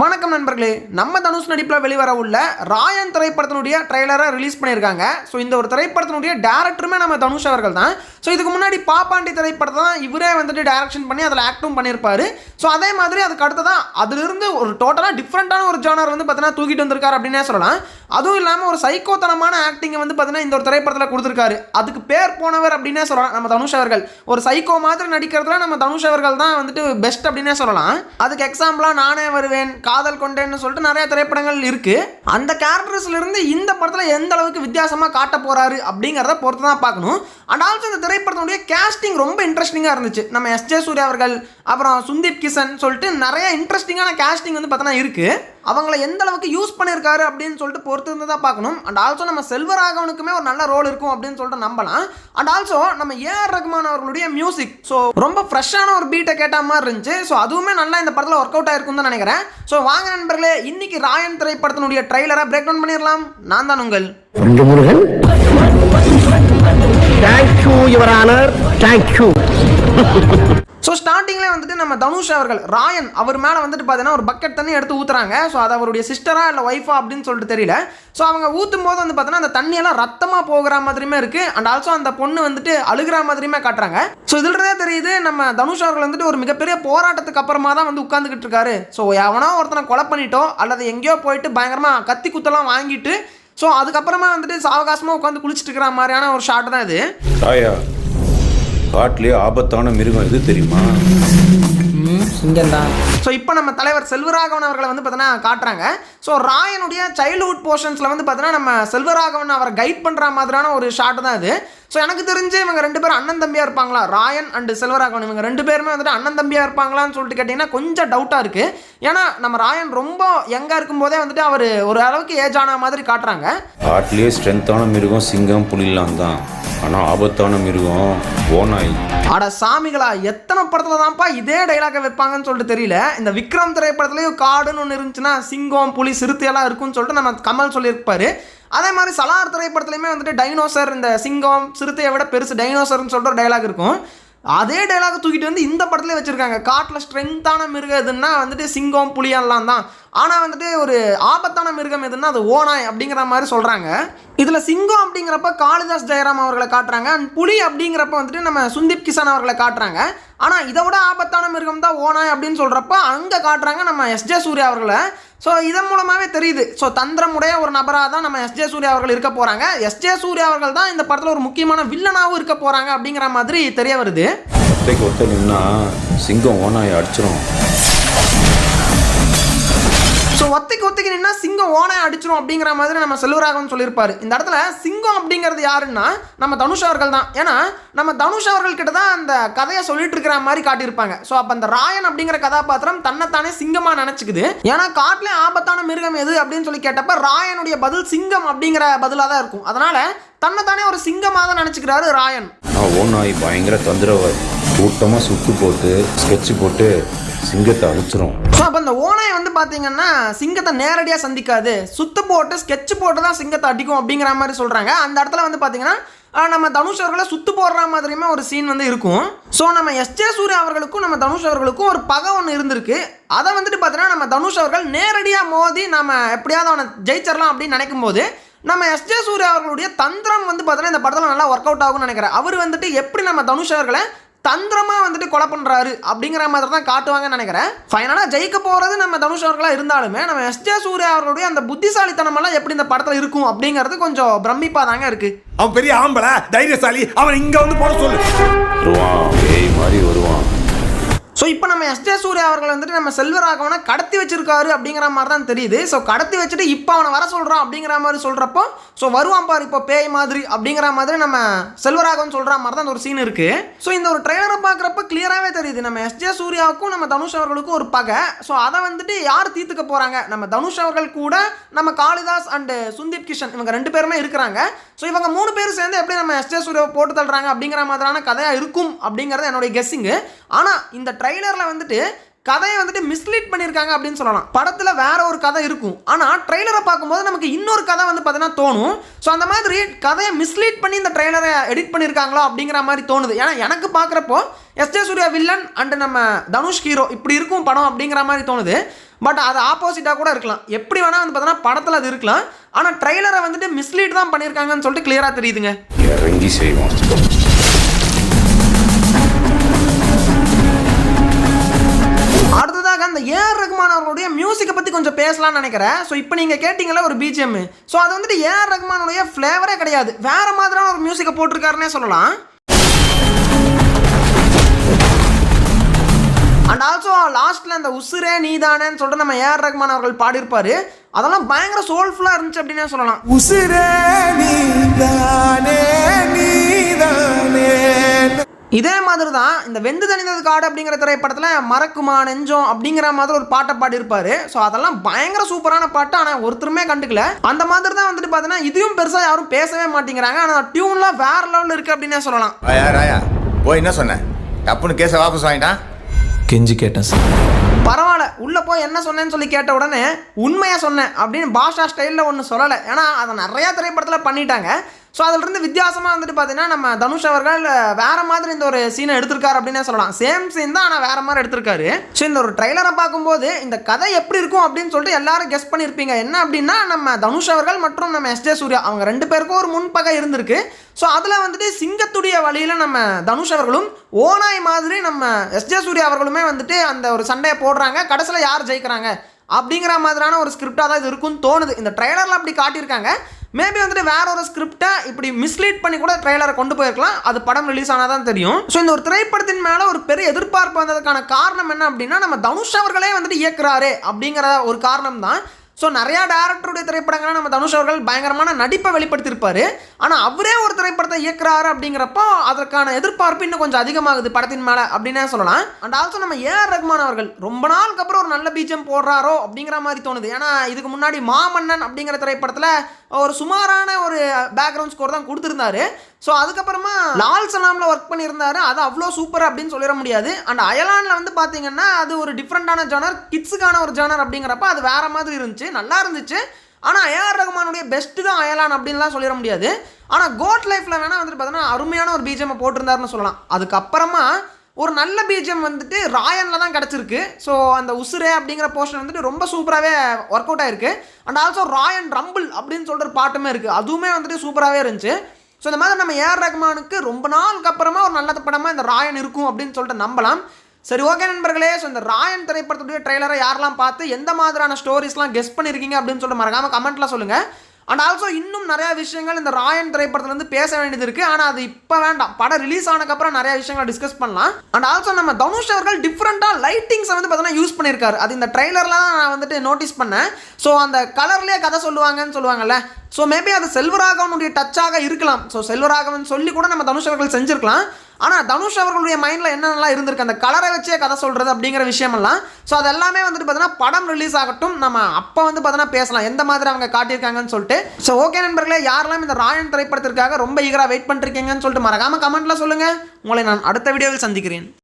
வணக்கம் நண்பர்களே நம்ம தனுஷ் நடிப்பில் வெளிவர உள்ள ராயன் திரைப்படத்தினுடைய ட்ரெய்லரை ரிலீஸ் பண்ணியிருக்காங்க. ஸோ இந்த ஒரு திரைப்படத்தினுடைய டேரக்டருமே நம்ம தனுஷ் அவர்கள் தான் ஸோ இதுக்கு முன்னாடி பாப்பாண்டி திரைப்படத்தை தான் இவரே வந்துட்டு டேரக்ஷன் பண்ணி அதில் ஆக்டும் பண்ணியிருப்பாரு. ஸோ அதே மாதிரி அதுக்கு அடுத்ததான் அதிலிருந்து ஒரு டோட்டலாக டிஃப்ரெண்ட்டான ஒரு ஜானர் வந்து பார்த்தீங்கன்னா தூக்கிட்டு வந்திருக்காரு அப்படின்னே சொல்லலாம். அதுவும் இல்லாமல் ஒரு சைக்கோத்தனமான ஆக்டிங்கை வந்து பார்த்தீங்கன்னா இந்த ஒரு திரைப்படத்தில் கொடுத்துருக்காரு. அதுக்கு பேர் போனவர் அப்படின்னே சொல்லலாம். நம்ம தனுஷ் அவர்கள். ஒரு சைக்கோ மாதிரி நடிக்கிறதுல நம்ம தனுஷ் அவர்கள் தான் வந்துட்டு பெஸ்ட் அப்படின்னே சொல்லலாம். அதுக்கு எக்ஸாம்பிளாக நானே வருவேன் காதல் கொண்டேன்னு சொல்லிட்டு நிறைய திரைப்படங்கள் இருக்கு. அந்த கேரக்டர்ஸ்ல இருந்து இந்த படத்தில் எந்த அளவுக்கு வித்தியாசமாக காட்ட போறாரு அப்படிங்கிறத பொறுத்து தான் பார்க்கணும். அண்ட் ஆல்சோ இந்த திரைப்படத்தினுடைய கேஸ்டிங் ரொம்ப இன்ட்ரெஸ்டிங்காக இருந்துச்சு. நம்ம எஸ் ஜே சூர்யா அவர்கள் அப்புறம் சுந்தீப் கிஷன் சொல்லிட்டு நிறைய இன்ட்ரெஸ்டிங்கான கேஸ்டிங் வந்து பார்த்தோன்னா இருக்குது அவங்கள எந்த அளவுக்கு யூஸ் பண்ணியிருக்காரு அப்படின்னு சொல்லிட்டு பொறுத்து இருந்து தான் பார்க்கணும். அண்ட் ஆல்சோ நம்ம செல்வராகவனுக்குமே ஒரு நல்ல ரோல் இருக்கும் அப்படின்னு சொல்லிட்டு நம்பலாம். அண்ட் ஆல்சோ நம்ம ஏஆர் ரகுமான் அவர்களுடைய மியூசிக் ஸோ ரொம்ப ஃப்ரெஷ்ஷான ஒரு பீட்டை கேட்ட மாதிரி இருந்துச்சு. ஸோ அதுவுமே நல்லா இந்த படத்தில் ஒர்க் அவுட் ஆயிருக்கும் தான் நினைக்கிறேன். ஸோ வாங்க நண்பர்களே இன்னைக்கு ராயன் திரைப்படத்தினுடைய ட்ரைலரை பிரேக் டவுன் பண்ணிடலாம். நான் தான் உங்கள் Murugan. Thank you your honour thank you so ஸ்டார்டிங்கில் வந்துட்டு நம்ம தனுஷ் அவர்கள் ராயன் அவர் மேலே வந்துட்டு பார்த்தீங்கன்னா ஒரு பக்கெட் தண்ணி எடுத்து ஊற்றுறாங்க ஸோ அது அவருடைய சிஸ்டரா இல்லை ஒய்ஃபா அப்படின்னு சொல்லிட்டு தெரியல. ஸோ அவங்க ஊற்றும் போது வந்து பார்த்தீங்கன்னா அந்த தண்ணியெல்லாம் ரத்தமாக போகிற மாதிரியுமே இருக்குது அண்ட் ஆல்சோ அந்த பொண்ணு வந்துட்டு அழுகிற மாதிரியுமே காட்டுறாங்க. ஸோ இதில்றதே தெரியுது நம்ம தனுஷ் அவர்கள் வந்துட்டு ஒரு மிகப்பெரிய போராட்டத்துக்கு அப்புறமா தான் வந்து உட்காந்துக்கிட்டு இருக்காரு. ஸோ எவனோ ஒருத்தனை கொலை பண்ணிட்டோ அல்லது எங்கேயோ போயிட்டு பயங்கரமாக கத்தி குத்தெல்லாம் வாங்கிட்டு ஸோ அதுக்கப்புறமா வந்துட்டு சாவகாசமாக உட்காந்து குளிச்சுட்டு இருக்கிற மாதிரியான ஒரு ஷாட் தான் இது. தாயா காட்டிலே ஆபத்தான மிருகம் எது தெரியுமா? சிங்கம்தான். ஸோ இப்போ நம்ம தலைவர் செல்வராகவன் அவர்களை வந்து பார்த்தீங்கன்னா காட்டுறாங்க. ஸோ ராயனுடைய சைல்ட்ஹுட் போர்ஷன்ஸில் வந்து பார்த்தீங்கன்னா நம்ம செல்வராகவன் அவரை கைட் பண்ணுற மாதிரியான ஒரு ஷாட் தான் இது. ஸோ எனக்கு தெரிஞ்சு இவங்க ரெண்டு பேரும் அண்ணன் தம்பியாக இருப்பாங்களா? ராயன் அண்ட் செல்வராகவன் இவங்க ரெண்டு பேருமே வந்துட்டு அண்ணன் தம்பியாக இருப்பாங்களான்னு சொல்லிட்டு கேட்டிங்கன்னா கொஞ்சம் டவுட்டாக இருக்குது ஏன்னா நம்ம ராயன் ரொம்ப யங்காக இருக்கும்போதே வந்துட்டு அவர் ஒரு அளவுக்கு ஏஜ் ஆன மாதிரி காட்டுறாங்க. காட்டிலே ஸ்ட்ரென்த்தான மிருகம் சிங்கம் புலிலாம் தான். ஆனால் ஆபத்தான மிருகம் ஓனாய் அட சாமிகளா எத்தனை படத்துல தான்ப்பா இதே டைலாக வைப்பாங்கன்னு சொல்லிட்டு தெரியல. இந்த விக்ரம் திரைப்படத்துலயும் காடுன்னு ஒன்று இருந்துச்சுன்னா சிங்கம் புலி சிறுத்தையெல்லாம் இருக்கும்னு சொல்லிட்டு நம்ம கமல் சொல்லியிருப்பாரு. அதே மாதிரி சலார் திரைப்படத்துலையுமே வந்துட்டு டைனோசர் இந்த சிங்கம் சிறுத்தையை விட பெருசு டைனோசர்னு சொல்கிற டைலாக் இருக்கும். அதே டைலாக் தூக்கிட்டு வந்து இந்த படத்துல வச்சிருக்காங்க. காட்டில் ஸ்ட்ரென்த்தான மிருகம் எதுன்னா வந்துட்டு சிங்கம் புலியெல்லாம் தான். ஆனால் வந்துட்டு ஒரு ஆபத்தான மிருகம் எதுன்னா அது ஓனாய் அப்படிங்கிற மாதிரி சொல்கிறாங்க இதில் சிங்கம் அப்படிங்கிறப்ப காளிதாஸ் ஜெயராம் அவர்களை காட்டுறாங்க. அண்ட் புலி அப்படிங்கிறப்ப வந்துட்டு நம்ம சுந்தீப் கிஷான் அவர்களை காட்டுறாங்க. ஆனால் இதை விட ஆபத்தான மிருகம் தான் ஓனாய் அப்படின்னு சொல்கிறப்ப அங்கே காட்டுறாங்க நம்ம எஸ்ஜே சூர்யா அவர்களை. ஸோ இதன் மூலமாகவே தெரியுது. ஸோ தந்திரமுடைய ஒரு நபராக தான் நம்ம எஸ்ஜே சூர்யா அவர்கள் இருக்க போகிறாங்க எஸ்ஜே சூர்யா அவர்கள் தான் இந்த படத்தில் ஒரு முக்கியமான வில்லனாகவும் இருக்க போகிறாங்க அப்படிங்கிற மாதிரி தெரிய வருது. ஒத்தைக்கு ஒத்த நின்னா சிங்கம் ஓநாயை அடிச்சிரும். ஸோ ஒத்தைக்கு ஒத்தைக்கு நின்னா சிங்கம் ஓனை அடிச்சிடும் அப்படிங்கிற மாதிரி நம்ம செல்வராகவன் சொல்லியிருப்பாரு. இந்த இடத்துல சிங்கம் அப்படிங்கிறது யாருன்னா நம்ம தனுஷ் அவர்கள் தான். ஏன்னா நம்ம தனுஷ் அவர்கள் கிட்ட தான் அந்த கதையை சொல்லிட்டு இருக்கிற மாதிரி காட்டியிருப்பாங்க. ஸோ அப்போ அந்த ராயன் அப்படிங்கிற கதாபாத்திரம் தன்னைத்தானே சிங்கமாக நினச்சிக்குது. ஏன்னா காட்டிலே ஆபத்தான மிருகம் எது அப்படின்னு சொல்லி கேட்டப்ப ராயனுடைய பதில் சிங்கம் அப்படிங்கிற பதிலாக தான் இருக்கும். அதனால தன்னைத்தானே ஒரு சிங்கமாக தான் நினச்சிக்கிறாரு ராயன். ஆனால் ஓநாய் பயங்கர தொந்தரவு. கூட்டமாக சுத்து போட்டு ஸ்கெட்சு போட்டு சிங்கத்தை அழிச்சிரும். ஸோ அப்போ இந்த ஓனாய் வந்து பார்த்தீங்கன்னா சிங்கத்தை நேரடியாக சந்திக்காது. சுத்து போட்டு ஸ்கெட்ச் போட்டு தான் சிங்கத்தை அடிக்கும் அப்படிங்கிற மாதிரி சொல்கிறாங்க அந்த இடத்துல வந்து பார்த்தீங்கன்னா நம்ம தனுஷ் அவர்களை சுத்து போடுற மாதிரியுமே ஒரு சீன் வந்து இருக்கும். ஸோ நம்ம எஸ்ஜே சூர்யா அவர்களுக்கும் நம்ம தனுஷ் அவர்களுக்கும் ஒரு பகை ஒன்று இருந்திருக்கு. அதை வந்துட்டு பார்த்தீங்கன்னா நம்ம தனுஷ் அவர்கள் நேரடியாக மோதி நம்ம எப்படியாவது அவனை ஜெயிச்சிடலாம் அப்படின்னு நினைக்கும் போது நம்ம எஸ்ஜே சூர்யா அவர்களுடைய தந்திரம் வந்து பார்த்தீங்கன்னா இந்த படத்தில் நல்லா ஒர்க் அவுட் ஆகும்னு நினைக்கிறேன். அவர் வந்துட்டு எப்படி நம்ம தனுஷ் அவர்களை தந்திரமா வந்துட்டு கொலை பண்றாரு அப்படிங்கிற மாதிரி தான் காட்டுவாங்கன்னு நினைக்கிறேன். ஃபைனலா ஜெயிக்க போறது நம்ம தனுஷ் அவர்களா இருந்தாலுமே நம்ம எஸ்ஜே சூர்யா அவர்களுடைய அந்த புத்திசாலித்தனம் எல்லாம் எப்படி இந்த படத்துல இருக்கும் அப்படிங்கிறது கொஞ்சம் பிரமிப்பா தாங்க இருக்கு. அவன் பெரிய ஆம்பளை தைரியசாலி அவன் இங்க வந்து போட சொல்லு. வருவான் பேய் மாதிரி வருவான். இப்போ நம்ம எஸ்ஜே சூர்யா அவர்கள் வந்துட்டு நம்ம செல்வராகவனை கடத்தி வச்சிருக்காரு அப்படிங்கிற மாதிரி தான் தெரியுது. ஸோ கடத்தி வச்சுட்டு இப்போ அவனை வர சொல்கிறான் அப்படிங்கிற மாதிரி சொல்கிறப்போ ஸோ வருவான் பாரு இப்போ பேய் மாதிரி அப்படிங்கிற மாதிரி நம்ம செல்வராகவன் சொல்கிற மாதிரி தான் அந்த ஒரு சீன் இருக்குது ஸோ இந்த ஒரு ட்ரெய்லரை பார்க்குறப்ப கிளியராகவே தெரியுது. நம்ம எஸ்ஜே சூர்யாவுக்கும் நம்ம தனுஷ் அவர்களுக்கும் ஒரு பகை. ஸோ அதை வந்துட்டு யார் தீர்த்துக்க போகிறாங்க நம்ம தனுஷ் அவர்கள் கூட நம்ம காளிதாஸ் அண்டு சுந்தீப் கிஷன் இவங்க ரெண்டு பேருமே இருக்கிறாங்க. ஸோ இவங்க மூணு பேரும் சேர்ந்து எப்படி நம்ம எஸ்ஜே சூர்யாவை போட்டு தள்ளுறாங்க அப்படிங்கிற மாதிரியான கதையாக இருக்கும் அப்படிங்கிறது என்னுடைய கெஸ்ஸிங்கு ஆனால் இந்த ட்ரை ட்ரெய்லரில் வந்துட்டு கதையை வந்துட்டு மிஸ்லீட் பண்ணியிருக்காங்க அப்படின்னு சொல்லலாம். படத்தில் வேற ஒரு கதை இருக்கும். ஆனால் ட்ரெய்லரை பார்க்கும்போது நமக்கு இன்னொரு கதை வந்து பார்த்தீங்கன்னா தோணும். ஸோ அந்த மாதிரி கதையை மிஸ்லீட் பண்ணி இந்த ட்ரெய்லரை எடிட் பண்ணியிருக்காங்களோ அப்படிங்கிற மாதிரி தோணுது. ஏன்னா எனக்கு பார்க்குறப்போ S J Surya villain and நம்ம தனுஷ் ஹீரோ இப்படி இருக்கும் படம் அப்படிங்கிற மாதிரி தோணுது. பட் அது ஆப்போசிட்டாக கூட இருக்கலாம். எப்படி வேணால் வந்து பார்த்தீங்கன்னா படத்தில் அது இருக்கலாம். ஆனால் ட்ரெய்லரை வந்துட்டு மிஸ்லீட் தான் பண்ணியிருக்காங்கன்னு சொல்லிட்டு கிளியராக தெரியுதுங்க. இறங்கி செய்வோம். ஏஆர் ரகுமான் அவர்களுடைய மியூசிக்கை பற்றி கொஞ்சம் பேசலாம்னு நினைக்கிறேன். ஸோ இப்போ நீங்கள் கேட்டிங்களா ஒரு பிஜிஎம் ஸோ அது வந்துட்டு ஏஆர் ரகுமானுடைய ஃப்ளேவரே கிடையாது. வேற மாதிரியான ஒரு மியூசிக்கை போட்டிருக்காருன்னே சொல்லலாம். அண்ட் ஆல்சோ லாஸ்ட்டில் அந்த உசுரே நீதானேன்னு சொல்லிட்டு நம்ம ஏஆர் ரகுமான் அவர்கள் பாடியிருப்பார். அதெல்லாம் பயங்கர சோல்ஃபுல்லாக இருந்துச்சு அப்படின்னே சொல்லலாம். உசுரே நீதானே நீதானே. இதே மாதிரி தான் இந்த வெந்து தணிந்தது காடு அப்படிங்கிற திரைப்படத்தில் மறக்குமா நெஞ்சம் அப்படிங்கிற மாதிரி ஒரு பாட்டை பாடியிருப்பாரு. ஸோ அதெல்லாம் பயங்கர சூப்பரான பாட்டு. ஆனால் ஒருத்தருமே கண்டுக்கல. அந்த மாதிரி தான் வந்துட்டு பார்த்தீங்கன்னா இதையும் பெருசாக யாரும் பேசவே மாட்டேங்கிறாங்க. ஆனால் டியூன்லாம் வேற லெவலில் இருக்குது அப்படின்னே சொல்லலாம். ராயா ராயா போய் என்ன சொன்ன? டப்புன்னு கேஸை வாபஸ் வாங்கிட்டான். கெஞ்சி கேட்டேன் சார். பரவாயில்ல உள்ளே போய் என்ன சொன்னேன்னு சொல்லி கேட்ட உடனே உண்மையாக சொன்னேன் அப்படின்னு பாஷா ஸ்டைலில் ஒன்று சொல்லலை. ஏன்னா அதை நிறையா திரைப்படத்தில் பண்ணிட்டாங்க. ஸோ அதிலிருந்து வித்தியாசமாக வந்துட்டு பார்த்தீங்கன்னா நம்ம தனுஷ் அவர்கள் வேறு மாதிரி இந்த ஒரு சீனை எடுத்திருக்காரு அப்படின்னே சொல்லலாம். சேம் சீன் தான் ஆனால் வேறு மாதிரி எடுத்திருக்காரு. ஸோ இந்த ஒரு ட்ரைலரை பார்க்கும்போது இந்த கதை எப்படி இருக்கும் அப்படின்னு சொல்லிட்டு எல்லாரும் கெஸ் பண்ணியிருப்பீங்க என்ன அப்படின்னா நம்ம தனுஷ் அவர்கள் மற்றும் நம்ம எஸ் ஜே சூர்யா அவங்க ரெண்டு பேருக்கும் ஒரு முன்பகை இருந்திருக்கு. ஸோ அதில் வந்துட்டு சிங்கத்துடைய வழியில் நம்ம தனுஷ் அவர்களும் ஓனாய் மாதிரி நம்ம எஸ் ஜே சூர்யா அவர்களுமே வந்துட்டு அந்த ஒரு சண்டையை போடுறாங்க. கடைசியில் யார் ஜெயிக்கிறாங்க? அப்படிங்கிற மாதிரியான ஒரு ஸ்கிரிப்டாக தான் இது இருக்கும்னு தோணுது. இந்த ட்ரெய்லரில் அப்படி காட்டியிருக்காங்க. மேபி வந்துட்டு வேற ஒரு ஸ்கிரிப்டை இப்படி மிஸ்லீட் பண்ணி கூட ட்ரெய்லரை கொண்டு போயிருக்கலாம். அது படம் ரிலீஸ் ஆனால் தான் தெரியும். ஸோ இந்த ஒரு திரைப்படத்தின் மேலே ஒரு பெரிய எதிர்பார்ப்பு வந்ததுக்கான காரணம் என்ன அப்படின்னா நம்ம தனுஷ் அவர்களே வந்துட்டு இயக்குறாரு அப்படிங்கிற ஒரு காரணம் தான் ஸோ நிறையா டேரக்டருடைய திரைப்படங்களை நம்ம தனுஷ் அவர்கள் பயங்கரமான நடிப்பை வெளிப்படுத்தியிருப்பார். ஆனால் அவரே ஒரு திரைப்படத்தை இயக்குறாரு அப்படிங்கிறப்போ அதற்கான எதிர்பார்ப்பு இன்னும் கொஞ்சம் அதிகமாகுது படத்தின் மேலே அப்படின்னே சொல்லலாம். அண்ட் ஆல்சோ நம்ம ஏஆர் ரஹ்மான் அவர்கள் ரொம்ப நாளுக்கு அப்புறம் ஒரு நல்ல பீஜம் போடுறாரோ அப்படிங்கிற மாதிரி தோணுது. ஏன்னா இதுக்கு முன்னாடி மாமன்னன் அப்படிங்கிற திரைப்படத்தில் ஒரு சுமாரான ஒரு பேக்ரவுண்ட் ஸ்கோர் தான் கொடுத்துருந்தாரு. ஸோ அதுக்கப்புறமா லால் சலாமில் ஒர்க் பண்ணியிருந்தாரு. அது அவ்வளோ சூப்பர் அப்படின்னு சொல்லிட முடியாது. அண்ட் அயலானில் வந்து பார்த்தீங்கன்னா அது ஒரு டிஃப்ரெண்டான ஜானர் கிட்ஸுக்கான ஒரு ஜானர் அப்படிங்கிறப்ப அது வேறு மாதிரி இருந்துச்சு நல்லா இருந்துச்சு. ஆனால் ஏஆர் ரகுமானுடைய பெஸ்ட்டு தான் அயலான் அப்படின்லாம் சொல்லிட முடியாது. ஆனால் கோட் லைஃப்பில் வேணால் வந்துட்டு பார்த்தீங்கன்னா அருமையான ஒரு பிஜிஎம் போட்டிருந்தாருன்னு சொல்லலாம். அதுக்கப்புறமா ஒரு நல்ல பிஜிஎம் வந்துட்டு ராயனில் தான் கிடச்சிருக்கு. ஸோ அந்த உசுரே அப்படிங்கிற போர்ஷன் வந்துட்டு ரொம்ப சூப்பராகவே ஒர்க் அவுட் ஆயிருக்கு. அண்ட் ஆல்சோ ராயன் ரம்பிள் அப்படின்னு சொல்கிற ஒரு பாட்டுமே இருக்குது அதுவுமே வந்துட்டு சூப்பராகவே இருந்துச்சு. ஸோ இந்த மாதிரி நம்ம ஏஆர் ரஹ்மானுக்கு ரொம்ப நாளுக்கு அப்புறமா ஒரு நல்ல படமாக இந்த ராயன் இருக்கும் அப்படின்னு சொல்லிட்டு நம்பலாம். சரி ஓகே நண்பர்களே. ஸோ இந்த ராயன் திரைப்படத்துடைய ட்ரெய்லரை யாரெல்லாம் பார்த்து எந்த மாதிரியான ஸ்டோரிஸ்லாம் கெஸ் பண்ணியிருக்கீங்க அப்படின்னு சொல்லிட்டு மறக்காமல் கமெண்ட்டில் சொல்லுங்கள் அண்ட் ஆல்சோ இன்னும் நிறையா விஷயங்கள் இந்த ராயன் திரைப்படத்துலேருந்து பேச வேண்டியது இருக்குது ஆனால் அது இப்போ வேண்டாம். படம் ரிலீஸ் ஆனதுக்கப்புறம் நிறைய விஷயங்களை டிஸ்கஸ் பண்ணலாம். அண்ட் ஆல்சோ நம்ம தனுஷ் அவர்கள் டிஃப்ரெண்ட்டாக லைட்டிங்ஸை வந்து பார்த்தீங்கன்னா யூஸ் பண்ணியிருக்காரு. அது இந்த ட்ரெய்லர்லாம் நான் வந்துட்டு நோட்டீஸ் பண்ணேன். ஸோ அந்த கலர்லேயே கதை சொல்லுவாங்கன்னு சொல்லுவாங்கல்ல. ஸோ மேபி அது செல்வராகவனுடைய டச்சாக இருக்கலாம். ஸோ செல்வராகவன் சொல்லி கூட நம்ம தனுஷ் அவர்கள் செஞ்சிருக்கலாம். ஆனால் தனுஷ் அவர்களுடைய மைண்டில் என்னென்னலாம் இருந்திருக்கு? அந்த கலரை வச்சே கதை சொல்கிறது அப்படிங்கிற விஷயமெல்லாம். ஸோ அது எல்லாமே வந்துட்டு பார்த்தீங்கன்னா படம் ரிலீஸ் ஆகட்டும் நம்ம அப்போ வந்து பார்த்தீங்கன்னா பேசலாம். எந்த மாதிரி அவங்க காட்டியிருக்காங்கன்னு சொல்லிட்டு. ஸோ ஓகே நண்பர்களே யாரெல்லாம் இந்த ராயன் திரைப்படத்திற்காக ரொம்ப ஈகராக வெயிட் பண்ணிருக்கீங்கன்னு சொல்லிட்டு மறக்காமல் கமெண்ட்டில் சொல்லுங்கள் உங்களை நான் அடுத்த வீடியோவில் சந்திக்கிறேன்.